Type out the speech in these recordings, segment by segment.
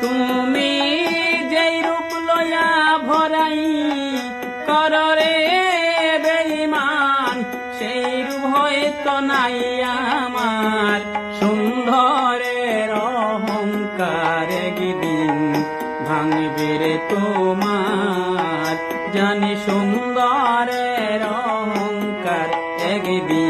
তুমি যেই রূপ লয়া ভরাই কররে বেইমান সেই রূপ হয়তো নাই আমার। সুন্দরের অহংকার গিদিন ভাঙবে রে তোমার। জানি সুন্দরের অহংকার একদিন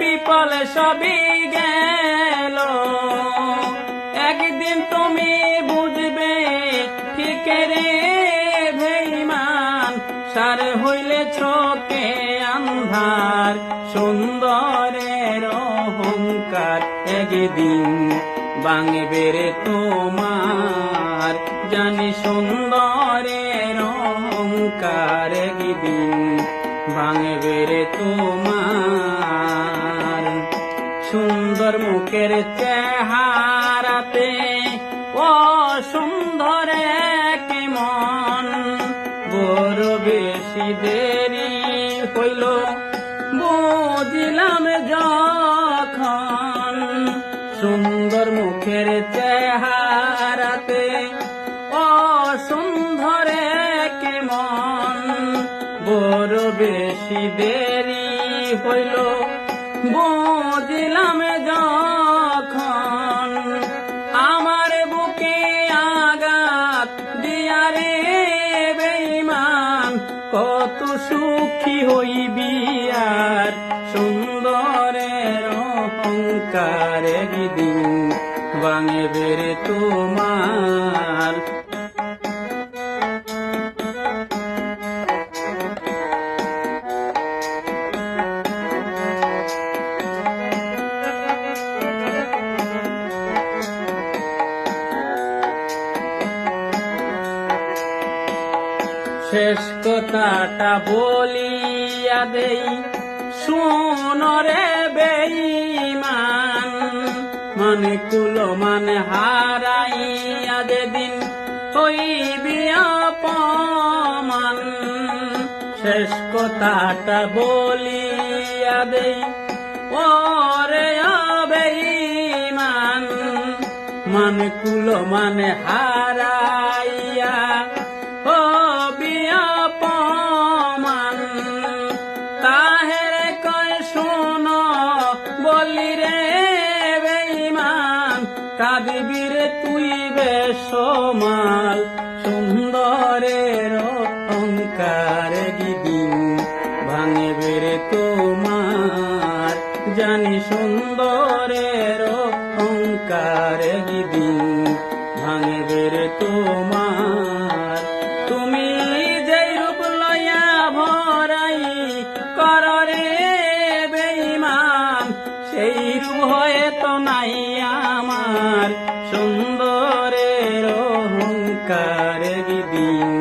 বিপল সবই গেল। একদিন তুমি বুঝবে, ঠিক রে ভেইমান সার হইলে ছোকে আন্ধার, সুন্দরের অহংকার একদিন বাঙবে রে তোমার। জানি সুন্দরের অহংকার একদিন ভাঙবে রে তোমার। সুন্দর মুখের চেহারাতে, ও সুন্দর কেমন বড় বেশি দেরি হইল, বুঝলাম যখন। সুন্দর মুখের চেহারাতে, ও সুন্দর কেমন বড় বেশি দেরি হইল, বুঝলাম কত সুখী হইবি আর সুন্দরের অহংকার একদিন বাঙে বেড়ে তোমার। শেষ কথাটা বলিয়া দেই। শুনরে বেইমান মানে কুলো মানে হারাইয়া যেদিন হইবি অপমান। শেষ কথাটা বলিয়া দেই, ওরে বেইমান মানে কুলো মানে হারাইয়া তুই বেসমাল সুন্দরের অহংকার গিদিন ভাঙবে রে তোমার। জানি সুন্দরের অহংকার গিদিন ভাঙবে রে তোমার। তুমি যেই রূপ লয়া ভরাই, কররে caregi din